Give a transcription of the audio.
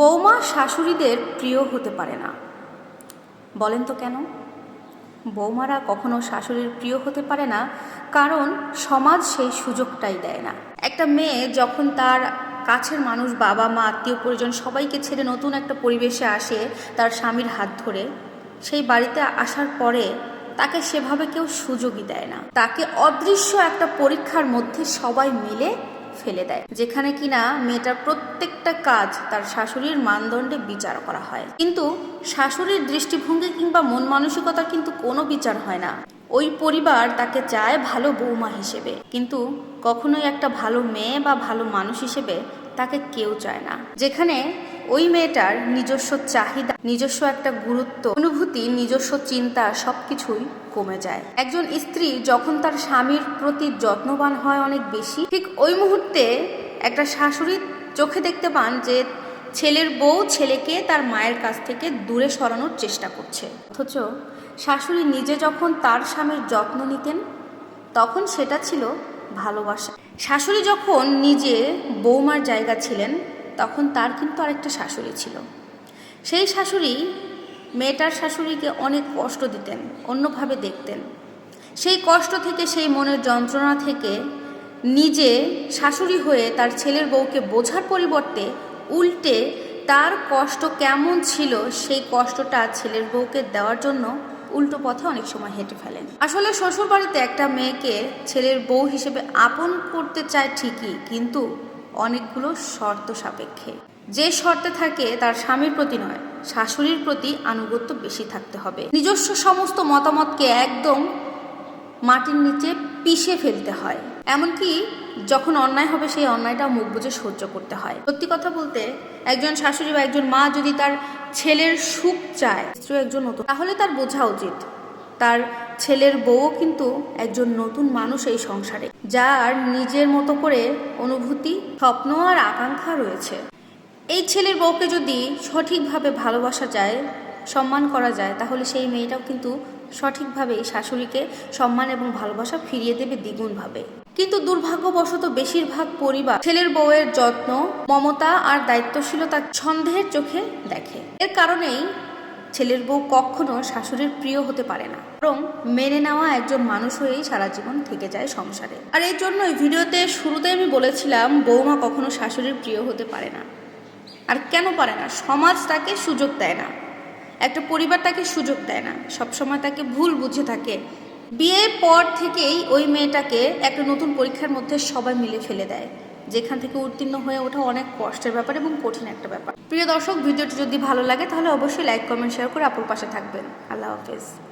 বৌমা শাশুড়িদের প্রিয় হতে পারে না। বলেন তো কেন? বৌমারা কখনো শাশুড়ির প্রিয় হতে পারে না, কারণ সমাজ সেই সুযোগটাই দেয় না। একটা মেয়ে যখন তার কাছের মানুষ, বাবা মা, আত্মীয় পরিজন সবাইকে ছেড়ে নতুন একটা পরিবেশে আসে তার স্বামীর হাত ধরে, সেই বাড়িতে আসার পরে তাকে সেভাবে কেউ সুযোগই দেয় না। তাকে অদৃশ্য একটা পরীক্ষার মধ্যে সবাই মিলে ফেলে দেয়, যেখানে কিনা মেয়েটার প্রত্যেকটা কাজ তার শাশুড়ির মানদণ্ডে বিচার করা হয়। কিন্তু শাশুড়ির দৃষ্টিভঙ্গি কিংবা মন মানসিকতার কিন্তু কোনো বিচার হয় না। ওই পরিবার তাকে চায় ভালো বৌমা হিসেবে। কিন্তু কখনোই একটা ভালো মেয়ে বা ভালো মানুষ হিসেবে তাকে কেউ চায় না। যেখানে ওই মেয়েটার নিজস্ব চাহিদা, নিজস্ব একটা গুরুত্ব, অনুভূতি, নিজস্ব চিন্তা সবকিছুই কমে যায়। একজন স্ত্রী যখন তার স্বামীর প্রতি যত্নবান হয় অনেক বেশি, ঠিক ওই মুহূর্তে একটা শাশুড়ি চোখে দেখতে পান যে ছেলের বউ ছেলেকে তার মায়ের কাছ থেকে দূরে সরানোর চেষ্টা করছে। অথচ শাশুড়ি নিজে যখন তার স্বামীর যত্ন নিতেন, তখন সেটা ছিল ভালোবাসা। শাশুড়ি যখন নিজে বৌমার জায়গা ছিলেন তখন তার কিন্তু আরেকটা শাশুড়ি ছিল। সেই শাশুড়ি মেয়েটার শাশুড়িকে অনেক কষ্ট দিতেন, অন্যভাবে দেখতেন। সেই কষ্ট থেকে, সেই মনের যন্ত্রণা থেকে নিজে শাশুড়ি হয়ে তার ছেলের বউকে বোঝার পরিবর্তে উল্টে তার কষ্ট কেমন ছিল, সেই কষ্টটা ছেলের বউকে দেওয়ার জন্য উল্টো পথে অনেক সময় হেঁটে ফেলেন। আসলে শ্বশুর বাড়িতে একটা মেয়েকে ছেলের বউ হিসেবে আপন করতে চায় ঠিকই, কিন্তু অনেকগুলো শর্ত সাপেক্ষে। যে শর্তে থাকে, তার স্বামীর প্রতি নয়, শাশুড়ির প্রতি আনুগত্য বেশি থাকতে হবে। নিজস্ব সমস্ত মতামতকে একদম মাটির নিচে পিষে ফেলতে হয়। এমনকি যখন অন্যায় হবে, সেই অন্যায়টা মুখ বুঝে সহ্য করতে হয়। সত্যি কথা বলতে, একজন শাশুড়ি বা একজন মা যদি তার ছেলের সুখ চায়, স্ত্রী একজন নতুন, তাহলে তার বোঝা উচিত। তার ছেলের বউও কিন্তু একজন নতুন মানুষ এই সংসারে, যার নিজের মতো করে অনুভূতি, স্বপ্ন আর আকাঙ্ক্ষা রয়েছে। এই ছেলের বউকে যদি সঠিকভাবে ভালোবাসা যায়, সম্মান করা যায়, তাহলে সেই মেয়েটাও কিন্তু সঠিকভাবে শাশুড়িকে সম্মান এবং ভালোবাসা ফিরিয়ে দেবে দ্বিগুণভাবে। কিন্তু দুর্ভাগ্যবশত বেশিরভাগ পরিবার ছেলের বউয়ের যত্ন, মমতা আর দায়িত্বশীলতা সন্দেহের চোখে দেখে। এর কারণেই ছেলের বউ কখনো শাশুড়ির প্রিয় হতে পারে না। বরং মেনে নেওয়া একজন মানুষ হয়েই সারা জীবন থেকে যায় সংসারে। আর এই জন্যই ভিডিওতে শুরুতে আমি বলেছিলাম বৌমা কখনো শাশুড়ির প্রিয় হতে পারে না। আর কেন পারে না? সমাজ তাকে সুযোগ দেয় না। একটা পরিবার তাকে সুযোগ দেয় না। সবসময় তাকে ভুল বুঝে থাকে। বিয়ের পর থেকেই ওই মেয়েটাকে একটা নতুন পরীক্ষার মধ্যে সবাই মিলে ফেলে দেয়। যেখান থেকে উত্তীর্ণ হয়ে ওঠা অনেক কষ্টের ব্যাপার এবং কঠিন একটা ব্যাপার। প্রিয় দর্শক, ভিডিওটি যদি ভালো লাগে, তাহলে অবশ্যই লাইক কমেন্ট শেয়ার করে আপুর পাশে থাকবেন। আল্লাহ হাফেজ।